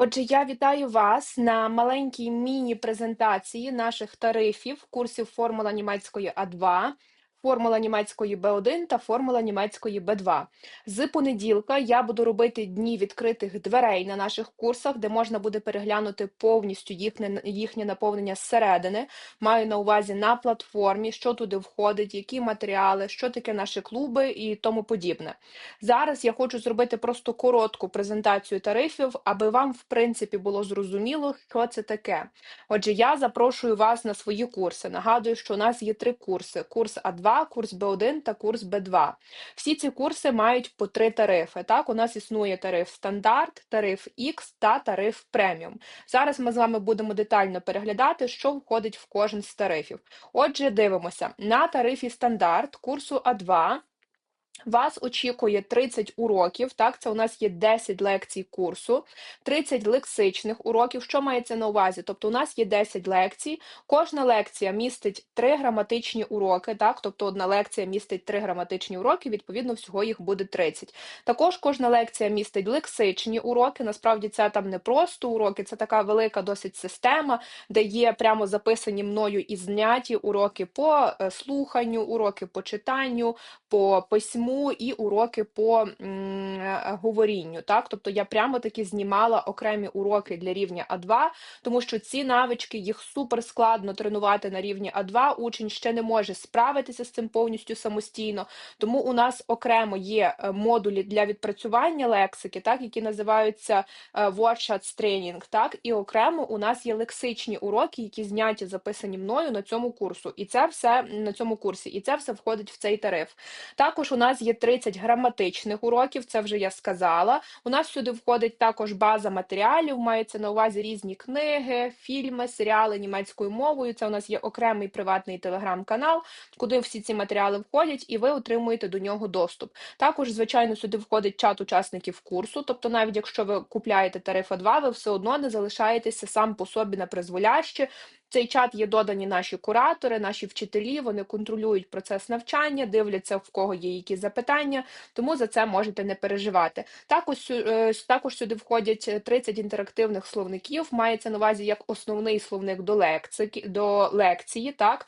Отже, я вітаю вас на маленькій міні-презентації наших тарифів курсів формула німецької А2, формула німецької Б1 та формула німецької Б2. З понеділка я буду робити дні відкритих дверей на наших курсах, де можна буде переглянути повністю їхнє, їхнє наповнення зсередини. Маю на увазі на платформі, що туди входить, які матеріали, що таке наші клуби і тому подібне. Зараз я хочу зробити просто коротку презентацію тарифів, аби вам, в принципі, було зрозуміло, що це таке. Отже, я запрошую вас на свої курси. Нагадую, що у нас є три курси: курс А2, курс Б1 та курс Б2. Всі ці курси мають по три тарифи. Так, у нас існує тариф стандарт, тариф X та тариф преміум. Зараз ми з вами будемо детально переглядати, що входить в кожен з тарифів. Отже, дивимося на тарифі стандарт курсу А2. Вас очікує 30 уроків. Так, це у нас є 10 лекцій курсу, 30 лексичних уроків. Що мається на увазі? Тобто, у нас є 10 лекцій. Кожна лекція містить 3 граматичні уроки. Так, тобто одна лекція містить 3 граматичні уроки. Відповідно, всього їх буде 30. Також кожна лекція містить лексичні уроки. Насправді це там не просто уроки, це така велика досить система, де є прямо записані мною і зняті уроки по е, слуханню, уроки по читанню, по письму і уроки по е, говорінню. Так, тобто я прямо таки знімала окремі уроки для рівня А2, тому що ці навички їх супер складно тренувати на рівні А2. Учень ще не може справитися з цим повністю самостійно. Тому у нас окремо є е, модулі для відпрацювання лексики, так які називаються е, Workshots Training, так і окремо у нас є лексичні уроки, які зняті записані мною на цьому курсу. І це все на цьому курсі, і це все входить в цей тариф. Також у нас є 30 граматичних уроків, це вже я сказала. У нас сюди входить також база матеріалів, мається на увазі різні книги, фільми, серіали німецькою мовою. Це у нас є окремий приватний телеграм-канал, куди всі ці матеріали входять, і ви отримуєте до нього доступ. Також, звичайно, сюди входить чат учасників курсу, тобто, навіть якщо ви купляєте тариф А2, ви все одно не залишаєтеся сам по собі на призволяще. Цей чат є додані наші куратори, наші вчителі. Вони контролюють процес навчання, дивляться в кого є які запитання, тому за це можете не переживати. Також е, також сюди входять 30 інтерактивних словників. Мається на увазі як основний словник до лекції, до лекції, так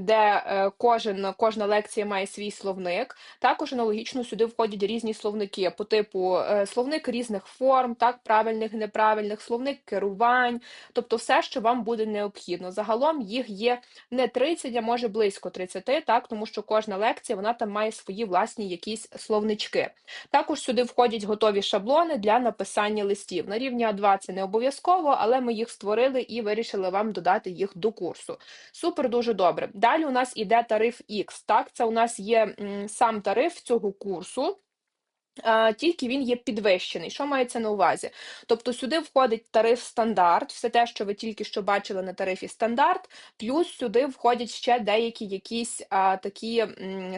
де е, кожен кожна лекція має свій словник. Також аналогічно сюди входять різні словники по типу е, словник різних форм, так правильних, неправильних, словник керувань, тобто все, що вам буде не необхідно. Загалом їх є не 30, а може близько 30, так, тому що кожна лекція вона там має свої власні якісь словнички. Також сюди входять готові шаблони для написання листів. На рівні А2 це не обов'язково, але ми їх створили і вирішили вам додати їх до курсу. Супер, дуже добре. Далі у нас іде тариф X. Так, це у нас є м, сам тариф цього курсу. Тільки він є підвищений. Що мається на увазі? Тобто сюди входить тариф стандарт, все те, що ви тільки що бачили на тарифі стандарт, плюс сюди входять ще деякі якісь а, такі,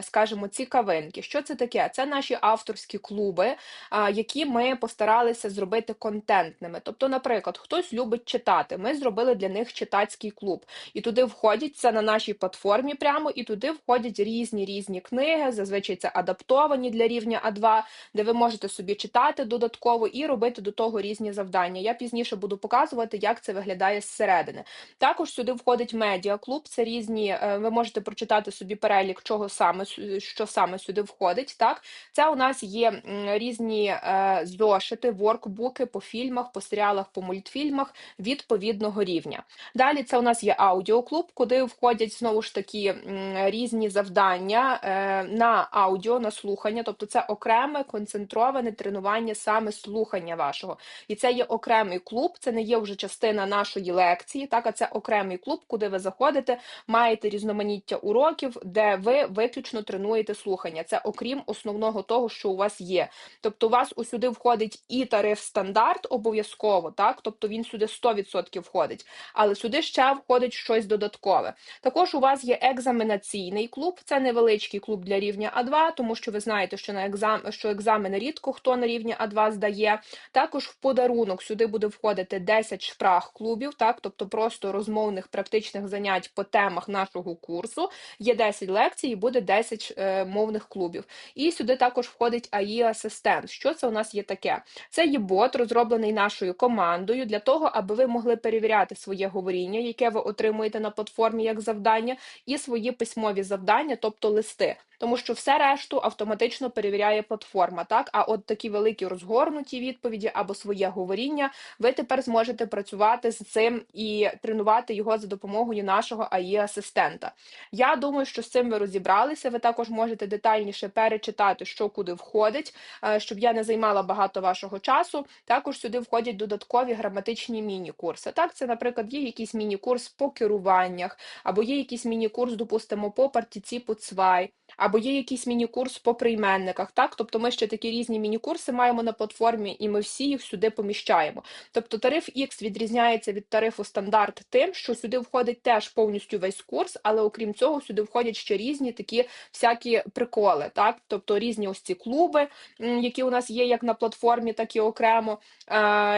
скажімо, цікавинки. Що це таке? Це наші авторські клуби, а, які ми постаралися зробити контентними. Тобто, наприклад, хтось любить читати. Ми зробили для них читацький клуб, і туди входять це на нашій платформі прямо, і туди входять різні різні книги. Зазвичай це адаптовані для рівня А2 де ви можете собі читати додатково і робити до того різні завдання. Я пізніше буду показувати, як це виглядає зсередини. Також сюди входить медіаклуб. Це різні, е, ви можете прочитати собі перелік, чого саме що саме сюди входить. Так, це у нас є різні е, зошити, воркбуки по фільмах, по серіалах, по мультфільмах відповідного рівня. Далі це у нас є аудіоклуб, куди входять знову ж таки різні завдання е, на аудіо, на слухання, тобто це окреме концентроване тренування саме слухання вашого. І це є окремий клуб, це не є вже частина нашої лекції, так а це окремий клуб, куди ви заходите, маєте різноманіття уроків, де ви виключно тренуєте слухання. Це окрім основного того, що у вас є. Тобто, у вас усюди входить і тариф стандарт обов'язково, так тобто він сюди 100% входить, але сюди ще входить щось додаткове. Також у вас є екзаменаційний клуб, це невеличкий клуб для рівня А2, тому що ви знаєте, що на екзам, що екзамен екзамени рідко хто на рівні А2 здає. Також в подарунок сюди буде входити 10 шпрах клубів, так, тобто просто розмовних практичних занять по темах нашого курсу. Є 10 лекцій і буде 10 е, мовних клубів. І сюди також входить АІ асистент. Що це у нас є таке? Це є бот, розроблений нашою командою для того, аби ви могли перевіряти своє говоріння, яке ви отримуєте на платформі як завдання, і свої письмові завдання, тобто листи. Тому що все решту автоматично перевіряє платформа. Так, а от такі великі розгорнуті відповіді або своє говоріння, ви тепер зможете працювати з цим і тренувати його за допомогою нашого АІ асистента. Я думаю, що з цим ви розібралися. Ви також можете детальніше перечитати, що куди входить, е, щоб я не займала багато вашого часу. Також сюди входять додаткові граматичні міні-курси. Так, це, наприклад, є якийсь міні-курс по керуваннях, або є якийсь міні-курс, допустимо, по партіципу цвай, або є якийсь міні-курс по прийменниках. Так, тобто ми ще такі різні міні-курси маємо на платформі, і ми всі їх сюди поміщаємо. Тобто тариф X відрізняється від тарифу стандарт тим, що сюди входить теж повністю весь курс, але окрім цього, сюди входять ще різні такі всякі приколи, так, тобто різні ось ці клуби, які у нас є як на платформі, так і окремо.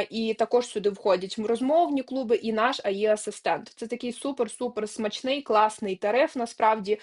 І також сюди входять розмовні клуби і наш АІ асистент. Це такий супер-супер смачний, класний тариф. Насправді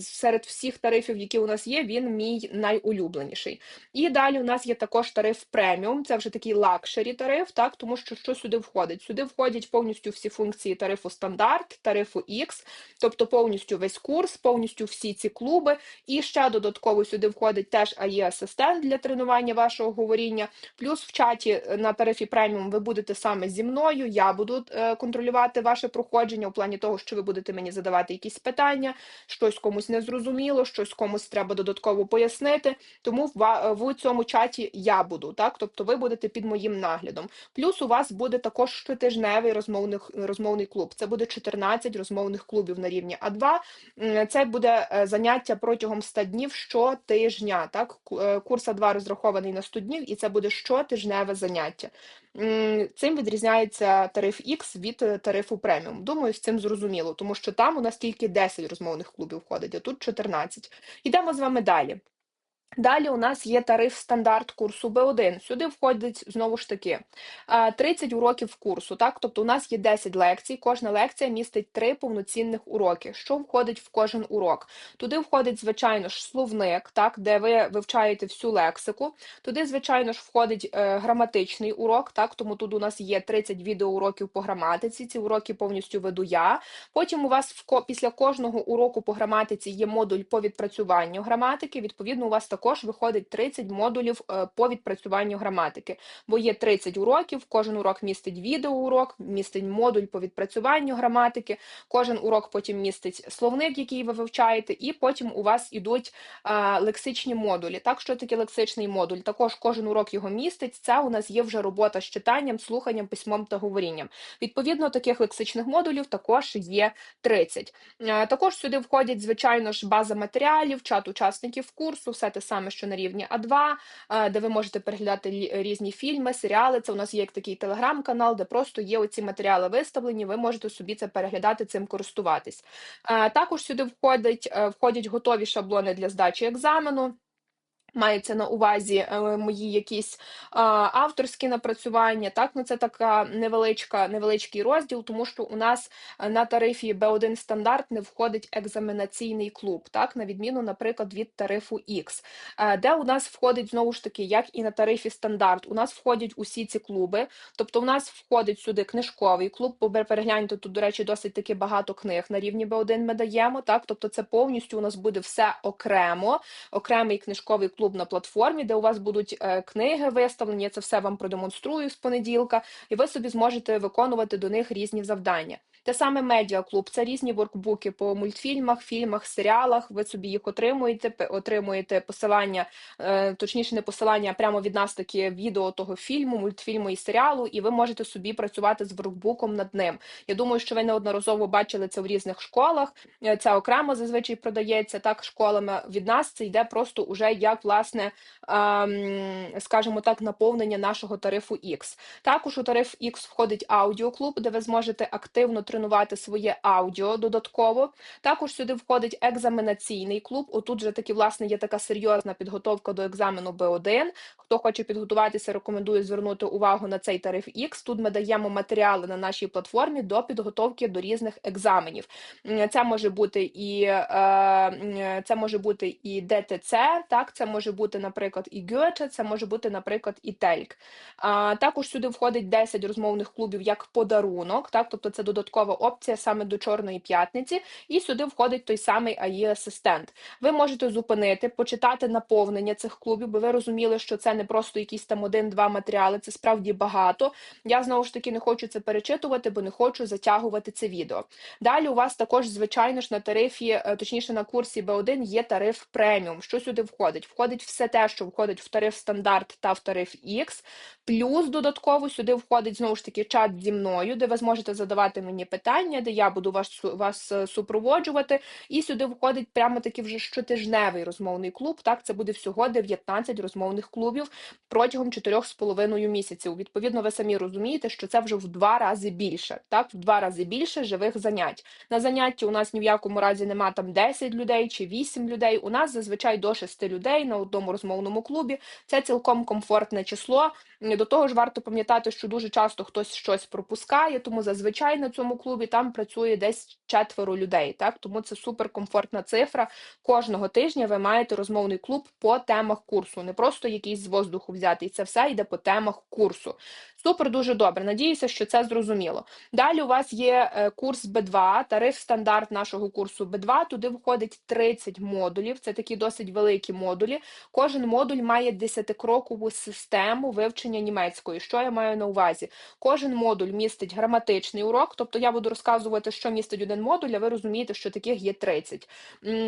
серед всіх тарифів, які у нас є, він мій найулюбленіший. І далі у нас є також тариф преміум. Це вже такий лакшері тариф, так тому що що сюди входить? Сюди входять повністю всі функції тарифу стандарт, тарифу X, тобто повністю весь курс, повністю всі ці клуби. І ще додатково сюди входить теж АІ асистент для тренування вашого говоріння. Плюс в чаті е, на тарифі преміум ви будете саме зі мною. Я буду е, контролювати ваше проходження у плані того, що ви будете мені задавати якісь питання, щось комусь не зрозуміло, щось комусь треба додатково пояснити. Тому в, в цьому чаті я буду, так тобто ви будете під моїм наглядом. Плюс у вас буде також щотижневий розмовний, розмовний клуб. Це буде 14 розмовних клубів на рівні А2. Це буде е, заняття протягом 100 днів щотижня. Так, курс А2 розрахований на 100 днів, і це буде щотижневе заняття. Цим відрізняється тариф X від е, тарифу преміум. Думаю, з цим зрозуміло, тому що там у нас тільки 10 розмовних клубів входить, а тут 14. Йдемо з вами далі. Далі у нас є тариф стандарт курсу Б1. Сюди входить знову ж таки 30 уроків курсу. Так, тобто у нас є 10 лекцій. Кожна лекція містить 3 повноцінних уроки. Що входить в кожен урок? Туди входить, звичайно ж, словник, так, де ви вивчаєте всю лексику. Туди, звичайно ж, входить е, граматичний урок, так, тому тут у нас є 30 відеоуроків по граматиці. Ці уроки повністю веду я. Потім у вас в після кожного уроку по граматиці є модуль по відпрацюванню граматики. Відповідно, у вас також також виходить 30 модулів е, по відпрацюванню граматики, бо є 30 уроків, кожен урок містить відеоурок, містить модуль по відпрацюванню граматики, кожен урок потім містить словник, який ви вивчаєте, і потім у вас ідуть лексичні модулі. Так, що таке лексичний модуль? Також кожен урок його містить. Це у нас є вже робота з читанням, слуханням, письмом та говорінням. Відповідно, таких лексичних модулів також є 30. Також сюди входять, звичайно ж, база матеріалів, чат учасників курсу, все те саме що на рівні А2, е, де ви можете переглядати різні фільми, серіали. Це у нас є як такий телеграм-канал, де просто є оці матеріали виставлені. Ви можете собі це переглядати, цим користуватись. Е, також сюди входять, е, входять готові шаблони для здачі екзамену. Мається на увазі е, мої якісь а, авторські напрацювання. Так, ну це така невеличка, невеличкий розділ, тому що у нас е, на тарифі B1 стандарт не входить екзаменаційний клуб, так, на відміну, наприклад, від тарифу X, е, де у нас входить знову ж таки, як і на тарифі стандарт, у нас входять усі ці клуби. Тобто, у нас входить сюди книжковий клуб. перегляньте, тут, до речі, досить таки багато книг на рівні B1 ми даємо. Так, тобто, це повністю у нас буде все окремо, окремий книжковий клуб клуб на платформі, де у вас будуть е, книги виставлені. Я це все вам продемонструю з понеділка, і ви собі зможете виконувати до них різні завдання. Те саме медіаклуб, це різні воркбуки по мультфільмах, фільмах, серіалах. Ви собі їх отримуєте, отримуєте посилання, е, точніше, не посилання, прямо від нас таке відео того фільму, мультфільму і серіалу, і ви можете собі працювати з воркбуком над ним. Я думаю, що ви неодноразово бачили це в різних школах. Це окремо зазвичай продається так школами. Від нас це йде просто уже як власне, скажімо так, наповнення нашого тарифу X. Також у тариф X входить аудіоклуб, де ви зможете активно потренувати своє аудіо додатково. Також сюди входить екзаменаційний клуб. Отут же таки, власне, є така серйозна підготовка до екзамену Б1. Хто хоче підготуватися, рекомендую звернути увагу на цей тариф X. Тут ми даємо матеріали на нашій платформі до підготовки до різних екзаменів. Це може бути і е, це може бути і ДТЦ, так це може бути, наприклад, і Гьоте, це може бути, наприклад, і Тельк. Також сюди входить 10 розмовних клубів як подарунок, так, тобто це додаткова опція саме до Чорної п'ятниці, і сюди входить той самий AI асистент. Ви можете зупинити, почитати наповнення цих клубів, бо ви розуміли, що це не просто якісь там один-два матеріали, це справді багато. Я знову ж таки не хочу це перечитувати, бо не хочу затягувати це відео. Далі у вас також, звичайно ж, на тарифі, е, точніше на курсі B1 є тариф преміум. Що сюди входить? Входить все те, що входить в тариф стандарт та в тариф X. Плюс додатково сюди входить знову ж таки чат зі мною, де ви зможете задавати мені питання, де я буду вас вас е, супроводжувати. І сюди входить прямо таки вже щотижневий розмовний клуб. Так, це буде всього 19 розмовних клубів протягом 4,5 місяців. Відповідно, ви самі розумієте, що це вже в два рази більше. Так, в два рази більше живих занять. На занятті у нас ні в якому разі нема там 10 людей чи 8 людей. У нас зазвичай до 6 людей на одному розмовному клубі. Це цілком комфортне число. До того ж, варто пам'ятати, що дуже часто хтось щось пропускає, тому зазвичай на цьому клубі там працює десь четверо людей. Так, тому це суперкомфортна цифра. Кожного тижня ви маєте розмовний клуб по темах курсу, не просто якийсь з воздуху взяти. І це все йде по темах курсу. Супер, дуже добре. Надіюся, що це зрозуміло. Далі у вас є е, курс Б2, тариф стандарт нашого курсу Б2. Туди входить 30 модулів. Це такі досить великі модулі. Кожен модуль має 10-крокову систему вивчення німецької. Що я маю на увазі? Кожен модуль містить граматичний урок, тобто я буду розказувати, що містить один модуль, а ви розумієте, що таких є 30.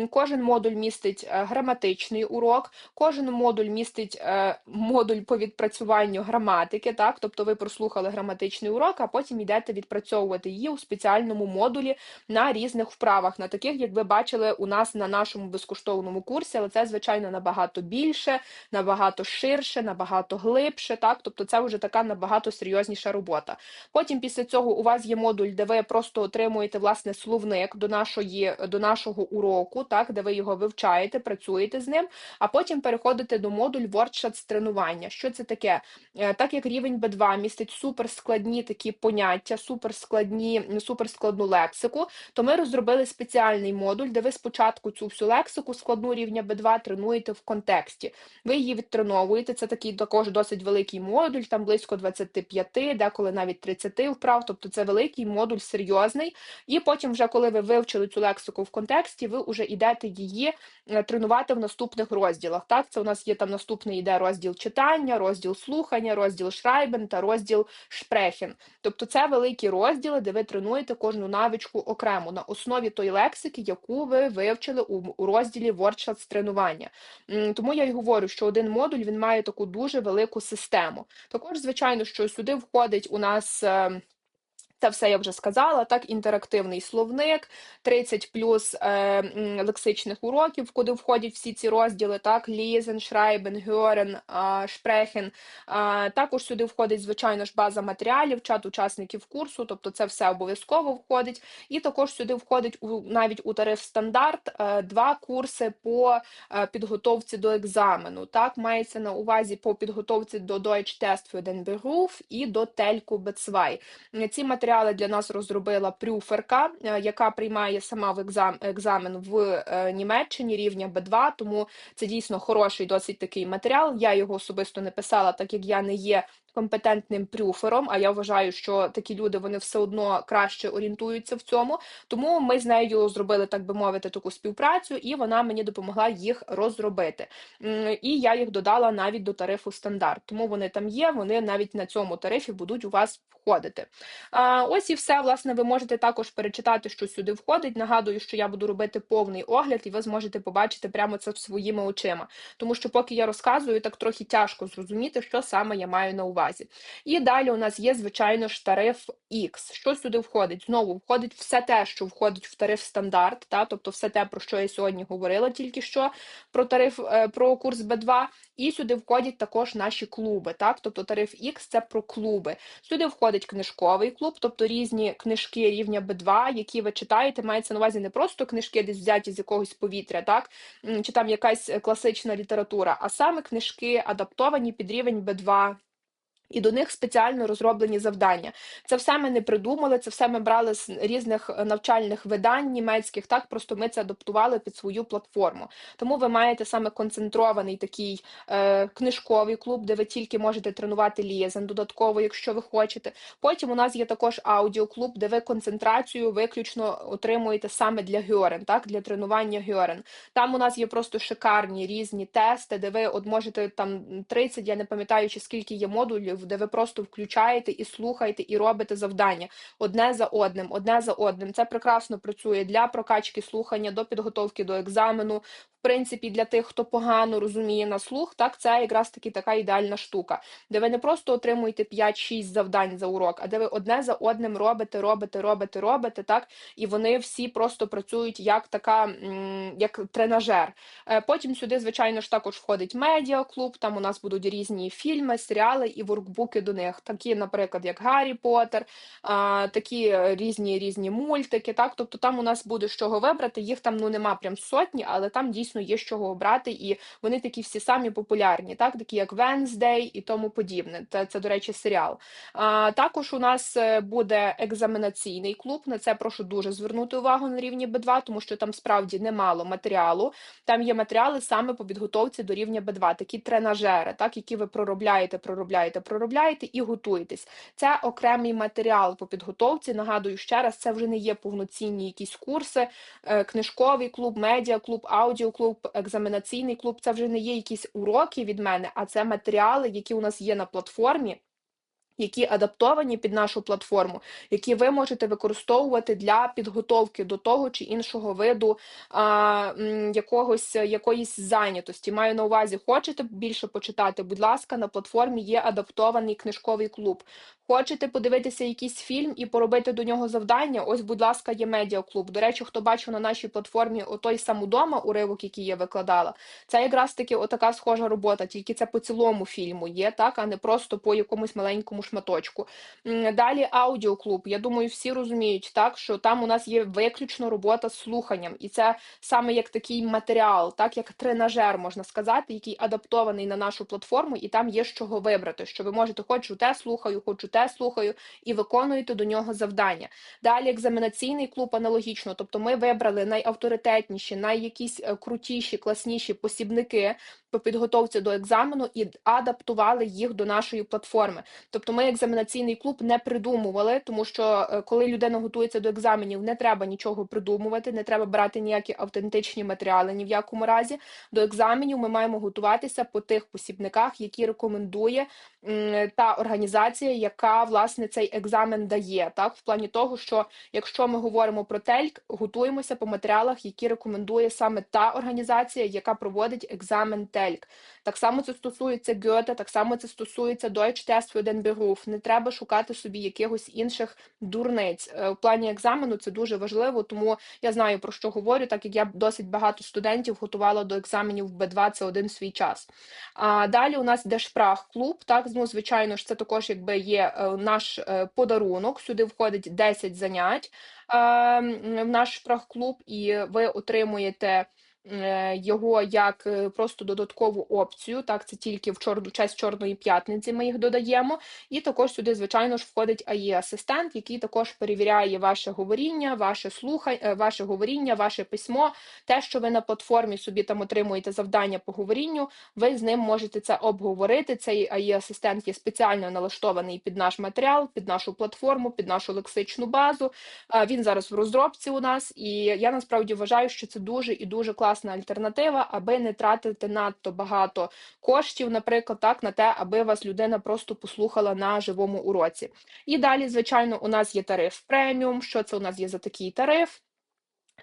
Кожен модуль містить е, граматичний урок, кожен модуль містить е, модуль по відпрацюванню граматики, так, тобто ви прослухали граматичний урок, а потім йдете відпрацьовувати її у спеціальному модулі на різних вправах, на таких, як ви бачили у нас на нашому безкоштовному курсі, але це, звичайно, набагато більше, набагато ширше, набагато глибше, так, тобто це вже така набагато серйозніша робота. Потім після цього у вас є модуль, де ви просто отримуєте власне словник до нашої до нашого уроку, так, де ви його вивчаєте, працюєте з ним, а потім переходите до модуль WordShot тренування. Що це таке? Е, Так як рівень B2 містить суперскладні такі поняття, суперскладні, суперскладну лексику, то ми розробили спеціальний модуль, де ви спочатку цю всю лексику складну рівня B2 тренуєте в контексті. Ви її відтреновуєте. Це такий також досить великий модуль, там близько 25, деколи навіть 30 вправ. Тобто це великий модуль серйозний. І потім, вже коли ви вивчили цю лексику в контексті, ви вже йдете її е, тренувати в наступних розділах. Так, це у нас є там наступний йде розділ читання, розділ слухання, розділ шрайбен та розділ шпрехін. Тобто це великі розділи, де ви тренуєте кожну навичку окремо на основі тої лексики, яку ви вивчили у, розділі з тренування. Тому я й говорю, що один модуль він має таку дуже велику систему. Також, звичайно, що сюди входить у нас. Е, це все я вже сказала. Так, інтерактивний словник, 30 плюс е, лексичних уроків, куди входять всі ці розділи, так, лізен, шрайбен, гьорен, шпрехен. А, Також сюди входить, звичайно ж, база матеріалів, чат учасників курсу, тобто це все обов'язково входить. І також сюди входить у навіть у тариф стандарт е, два курси по е, підготовці до екзамену. Так, мається на увазі по підготовці до Deutsch Test für den Beruf і до Тельку B2. Ці матеріали для нас розробила прюферка, е, яка приймає сама в екзам, екзамен в е, Німеччині рівня B2, тому це дійсно хороший досить такий матеріал. Я його особисто не писала, так як я не є компетентним прюфером, а я вважаю, що такі люди вони все одно краще орієнтуються в цьому. Тому ми з нею зробили, так би мовити, таку співпрацю, і вона мені допомогла їх розробити. І я їх додала навіть до тарифу стандарт. Тому вони там є, вони навіть на цьому тарифі будуть у вас входити. А, Ось і все. Власне, ви можете також перечитати, що сюди входить. Нагадую, що я буду робити повний огляд, і ви зможете побачити прямо це своїми очима. Тому що, поки я розказую, так трохи тяжко зрозуміти, що саме я маю на увазі. Разі. І далі у нас є, звичайно ж, тариф X. Що сюди входить? Знову входить все те, що входить в тариф стандарт, та, тобто все те, про що я сьогодні говорила тільки що про тариф е, про курс Б2. І сюди входять також наші клуби. Так, тобто тариф X – це про клуби. Сюди входить книжковий клуб, тобто різні книжки рівня Б2, які ви читаєте. Мається на увазі не просто книжки, десь взяті з якогось повітря, так чи там якась класична література, а саме книжки адаптовані під рівень Б2. І до них спеціально розроблені завдання. Це все ми не придумали, це все ми брали з різних е, навчальних видань німецьких. Так просто ми це адаптували під свою платформу. Тому ви маєте саме концентрований такий е, книжковий клуб, де ви тільки можете тренувати лієзен додатково, якщо ви хочете. Потім у нас є також аудіоклуб, де ви концентрацію виключно отримуєте саме для гьорен, так для тренування гьорен. Там у нас є просто шикарні різні тести, де ви от можете там 30, я не пам'ятаю, чи скільки є модулів де ви просто включаєте і слухаєте, і робите завдання одне за одним, одне за одним. Це прекрасно працює для прокачки слухання, до підготовки до екзамену. Принципі, для тих, хто погано розуміє на слух, так це якраз таки така ідеальна штука, де ви не просто отримуєте 5-6 завдань за урок, а де ви одне за одним робите, робите, робите, робите, так, і вони всі просто працюють як така, як тренажер. Е, потім сюди, звичайно ж, також входить медіаклуб, там у нас будуть різні фільми, серіали і воркбуки до них, такі, наприклад, як Гаррі Поттер, такі різні різні мультики. Так, тобто там у нас буде з чого вибрати. Їх там ну нема прям сотні, але там дійсно є з чого обрати, і вони такі всі самі популярні, так, такі як Wednesday і тому подібне. Це, це до речі, серіал. А, Також у нас е, буде екзаменаційний клуб. На це прошу дуже звернути увагу на рівні Б2, тому що там справді немало матеріалу. Там є матеріали саме по підготовці до рівня Б2, такі тренажери, так, які ви проробляєте, проробляєте, проробляєте і готуєтесь. Це окремий матеріал по підготовці. Нагадую ще раз, це вже не є повноцінні якісь курси, е, книжковий клуб, медіа клуб, екзаменаційний клуб. Це вже не є якісь уроки від мене, а це матеріали, які у нас є на платформі які адаптовані під нашу платформу, які ви можете використовувати для підготовки до того чи іншого виду а, якогось якоїсь зайнятості. Маю на увазі, хочете більше почитати? Будь ласка, на платформі є адаптований книжковий клуб. Хочете подивитися якийсь фільм і поробити до нього завдання? Ось, будь ласка, є медіаклуб. До речі, хто бачив на нашій платформі отой сам удома уривок, який я викладала, це якраз таки отака схожа робота, тільки це по цілому фільму є, так, а не просто по якомусь маленькому шматочку. Далі аудіоклуб. Я думаю, всі розуміють, так, що там у нас є виключно робота з слуханням, і це саме як такий матеріал, так як тренажер, можна сказати, який адаптований на нашу платформу, і там є з чого вибрати. Що ви можете, хочу те слухаю, хочу те слухаю, і виконуєте до нього завдання. Далі екзаменаційний клуб аналогічно, тобто ми вибрали найавторитетніші, найякісь е, крутіші, класніші посібники по підготовці до екзамену і адаптували їх до нашої платформи. Тобто, ми екзаменаційний клуб не придумували, тому що е, коли людина готується до екзаменів, не треба нічого придумувати, не треба брати ніякі автентичні матеріали ні в якому разі. До екзаменів ми маємо готуватися по тих посібниках, які рекомендує та організація, яка власне цей екзамен дає, так в плані того, що якщо ми говоримо про тельк, готуємося по матеріалах, які рекомендує саме та організація, яка проводить екзамен тельк. Так само це стосується Гьоте, так само це стосується Deutsch Test für den Beruf. Не треба шукати собі якихось інших дурниць. Е, плані екзамену це дуже важливо, тому я знаю про що говорю, так як я досить багато студентів готувала до екзаменів в Б2 це один свій час. А далі у нас Дешпрах клуб. Так, ну, звичайно ж, це також якби є е, наш е, подарунок. Сюди входить 10 занять в наш шпрах-клуб, і ви отримуєте. Е, його як е, просто додаткову опцію. Так, це тільки в чорну час чорної п'ятниці ми їх додаємо. І також сюди, звичайно ж, входить ai асистент який також перевіряє ваше говоріння, ваше слухання, е, ваше говоріння, ваше письмо, те, що ви на платформі собі там отримуєте завдання по говорінню, ви з ним можете це обговорити. Цей ai асистент є спеціально налаштований під наш матеріал, під нашу платформу, під нашу лексичну базу. Він зараз в розробці у нас, і я насправді вважаю, що це дуже і дуже класно класна альтернатива, аби не тратити надто багато коштів, наприклад, так на те, аби вас людина просто послухала на живому уроці. І далі, звичайно, у нас є тариф преміум. Що це у нас є за такий тариф?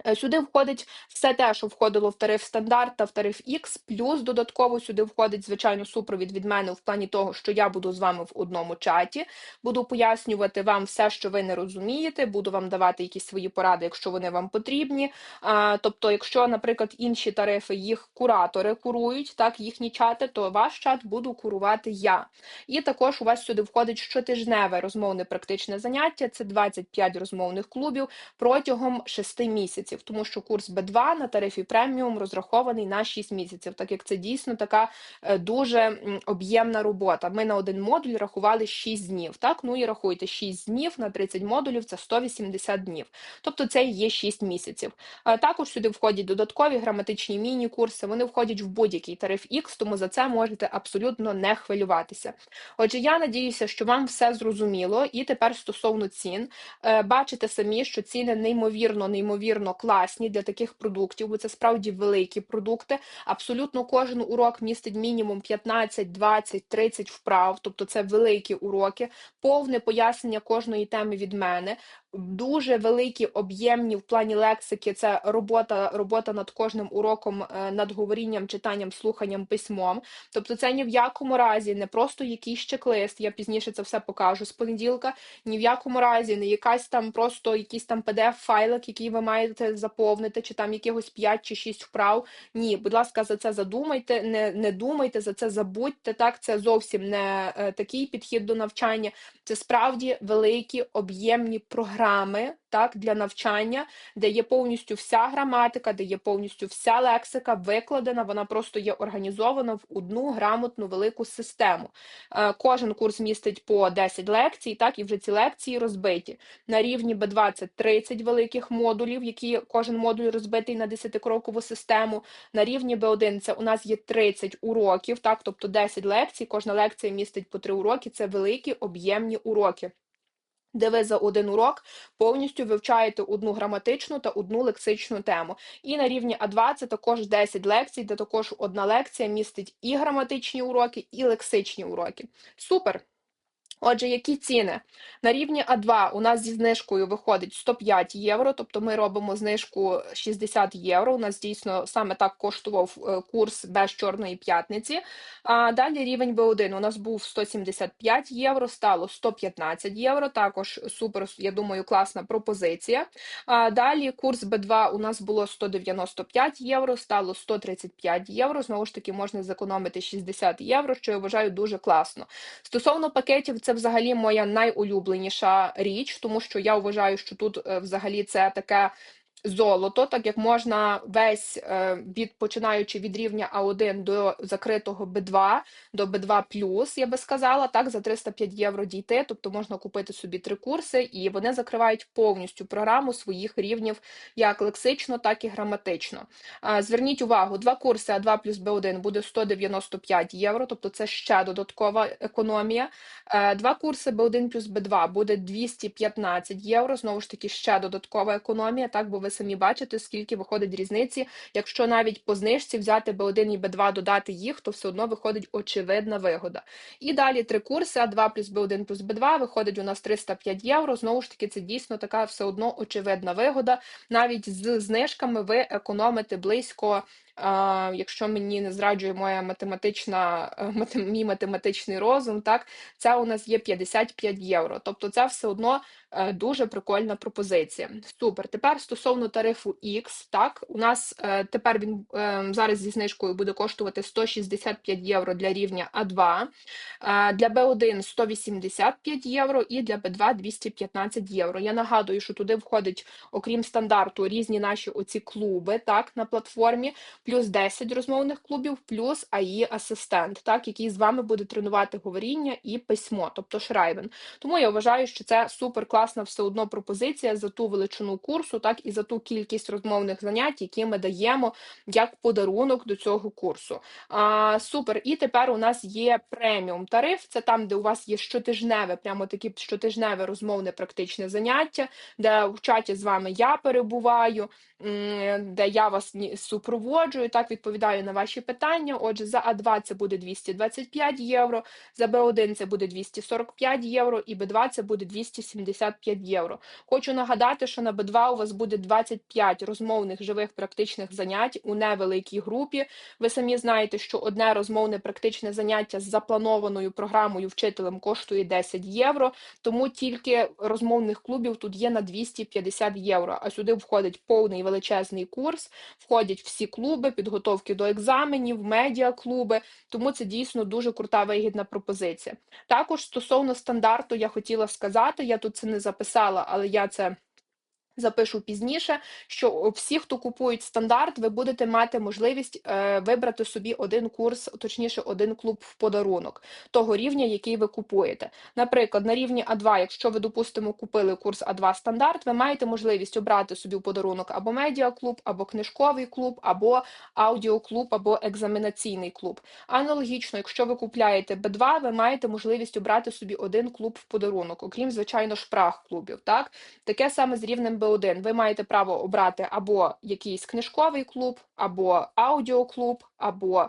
Е, Сюди входить все те, що входило в тариф стандарт та в тариф X, плюс додатково сюди входить, звичайно, супровід від мене в плані того, що я буду з вами в одному чаті, буду пояснювати вам все, що ви не розумієте, буду вам давати якісь свої поради, якщо вони вам потрібні. А, Тобто, якщо, наприклад, інші тарифи їх куратори курують, так їхні чати, то ваш чат буду курувати я. І також у вас сюди входить щотижневе розмовне практичне заняття. Це 25 розмовних клубів протягом 6 місяців, тому що курс Б2 на тарифі преміум розрахований на 6 місяців, так як це дійсно така е, дуже об'ємна робота. Ми на один модуль рахували 6 днів. Так, ну і рахуйте 6 днів на 30 модулів це 180 днів. Тобто це є 6 місяців. Також сюди входять додаткові граматичні міні-курси. Вони входять в будь-який тариф X, тому за це можете абсолютно не хвилюватися. Отже, я надіюся, що вам все зрозуміло, і тепер стосовно цін, е, бачите самі, що ціни неймовірно, неймовірно класні для таких продуктів, бо це справді великі продукти. Абсолютно кожен урок містить мінімум 15, 20, 30 вправ, тобто це великі уроки, повне пояснення кожної теми від мене. Дуже великі об'ємні в плані лексики. Це робота робота над кожним уроком, е, над говорінням, читанням, слуханням, письмом. Тобто, це ні в якому разі не просто якийсь чек-лист. Я пізніше це все покажу з понеділка. Ні в якому разі не якась там просто якийсь там pdf файлик який ви маєте заповнити, чи там якихось 5 чи 6 вправ. Ні, будь ласка, за це задумайте, не не думайте, за це забудьте. Так, це зовсім не е, такий підхід до навчання. Це справді великі об'ємні програми так, для навчання, де є повністю вся граматика, де є повністю вся лексика викладена, вона просто є організована в одну грамотну велику систему. Е, кожен курс містить по 10 лекцій, так, і вже ці лекції розбиті. На рівні B20 30 великих модулів, які кожен модуль розбитий на 10-крокову систему. На рівні B1 це у нас є 30 уроків, так, тобто 10 лекцій, кожна лекція містить по 3 уроки, це великі об'ємні уроки де ви за один урок повністю вивчаєте одну граматичну та одну лексичну тему. І на рівні А2 це також 10 лекцій, де також одна лекція містить і граматичні уроки, і лексичні уроки. Супер! Отже, які ціни? На рівні А2 у нас зі знижкою виходить 105 євро, тобто ми робимо знижку 60 євро. У нас дійсно саме так коштував е, курс без Чорної п'ятниці. А далі рівень Б1 у нас був 175 євро, стало 115 євро. Також супер, я думаю, класна пропозиція. А далі курс Б2 у нас було 195 євро, стало 135 євро. Знову ж таки, можна зекономити 60 євро, що я вважаю дуже класно. Стосовно пакетів, це взагалі моя найулюбленіша річ, тому що я вважаю, що тут е, взагалі це таке золото, так як можна весь е, від починаючи від рівня А1 до закритого Б2 до Б2 я би сказала, так за 305 євро дійти. Тобто можна купити собі три курси, і вони закривають повністю програму своїх рівнів як лексично, так і граматично. Зверніть увагу, два курси А2 плюс Б1 буде 195 євро, тобто це ще додаткова економія. Е, два курси Б1 плюс Б2 буде 215 євро. Знову ж таки, ще додаткова економія, так бо ви самі бачите, скільки виходить різниці. Якщо навіть по знижці взяти B1 і B2, додати їх, то все одно виходить очевидна вигода. І далі три курси, А2 плюс B1 плюс B2 виходить у нас 305 євро. Знову ж таки, це дійсно така все одно очевидна вигода. Навіть з знижками ви економите близько якщо мені не зраджує моя математична е, мій математичний розум, так це у нас є 55 євро. Тобто, це все одно е, дуже прикольна пропозиція. Супер. Тепер стосовно тарифу X, так у нас е, тепер він зараз зі знижкою буде коштувати 165 євро для рівня А2, для Б1 185 євро і для Б2 215 євро. Я нагадую, що туди входить, окрім стандарту, різні наші оці клуби так на платформі плюс 10 розмовних клубів, плюс АІ асистент, так який з вами буде тренувати говоріння і письмо, тобто шрайбен. Тому я вважаю, що це супер класна все одно пропозиція за ту величину курсу, так і за ту кількість розмовних занять, які ми даємо як подарунок до цього курсу. А, Супер. І тепер у нас є преміум тариф. Це там, де у вас є щотижневе, прямо таке щотижневе розмовне практичне заняття, де в чаті з вами я перебуваю, де я вас супроводжу погоджую, так відповідаю на ваші питання. Отже, за А2 це буде 225 євро, за Б1 це буде 245 євро, і Б2 це буде 275 євро. Хочу нагадати, що на Б2 у вас буде 25 розмовних живих практичних занять у невеликій групі. Ви самі знаєте, що одне розмовне практичне заняття з запланованою програмою вчителем коштує 10 євро, тому тільки розмовних клубів тут є на 250 євро. А сюди входить повний величезний курс, входять всі клуби, підготовки до екзаменів, медіаклуби. Тому це дійсно дуже крута вигідна пропозиція. Також стосовно стандарту, я хотіла сказати, я тут це не записала, але я це. Запишу пізніше, що всі, хто купують стандарт, ви будете мати можливість е, вибрати собі один курс, точніше, один клуб в подарунок того рівня, який ви купуєте. Наприклад, на рівні А2, якщо ви, допустимо, купили курс А2 стандарт, ви маєте можливість обрати собі в подарунок або медіаклуб, або книжковий клуб, або аудіоклуб, або екзаменаційний клуб. Аналогічно, якщо ви купляєте Б2, ви маєте можливість обрати собі один клуб в подарунок, окрім звичайно шпрах клубів. Так таке саме з рівнем Б1. Ви маєте право обрати або якийсь книжковий клуб, або аудіоклуб, або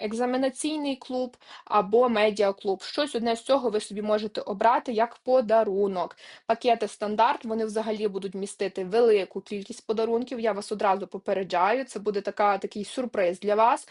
екзаменаційний клуб, або медіаклуб. Щось одне з цього ви собі можете обрати як подарунок. Пакети стандарт вони взагалі будуть містити велику кількість подарунків. Я вас одразу попереджаю. Це буде така такий сюрприз для вас,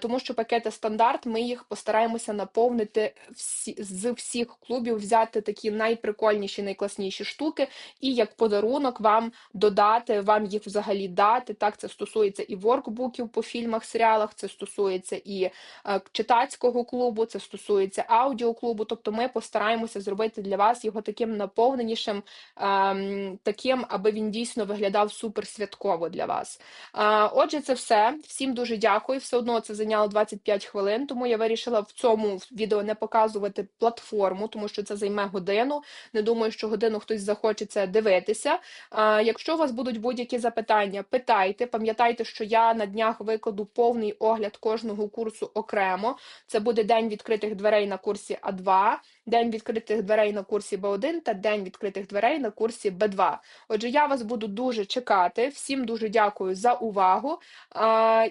тому що пакети стандарт ми їх постараємося наповнити всі з всіх клубів, взяти такі найприкольніші, найкласніші штуки, і як подарунок вам додати, вам їх взагалі дати. Так, це стосується і воркбуків по фільмах, серіалах, це стосується і е, читацького клубу, це стосується аудіоклубу. Тобто ми постараємося зробити для вас його таким наповненішим, ем, таким, аби він дійсно виглядав супер святково для вас. Е, Отже, це все. Всім дуже дякую. Все одно це зайняло 25 хвилин, тому я вирішила в цьому відео не показувати платформу, тому що це займе годину. Не думаю, що годину хтось захоче це дивитися. Е, Якщо у вас будуть будь-які запитання, питайте. Пам'ятайте, що я на днях викладу повний огляд кожного курсу окремо. Це буде день відкритих дверей на курсі А2, день відкритих дверей на курсі Б1 та день відкритих дверей на курсі Б2. Отже, я вас буду дуже чекати. Всім дуже дякую за увагу.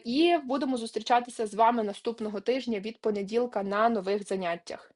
І будемо зустрічатися з вами наступного тижня від понеділка на нових заняттях.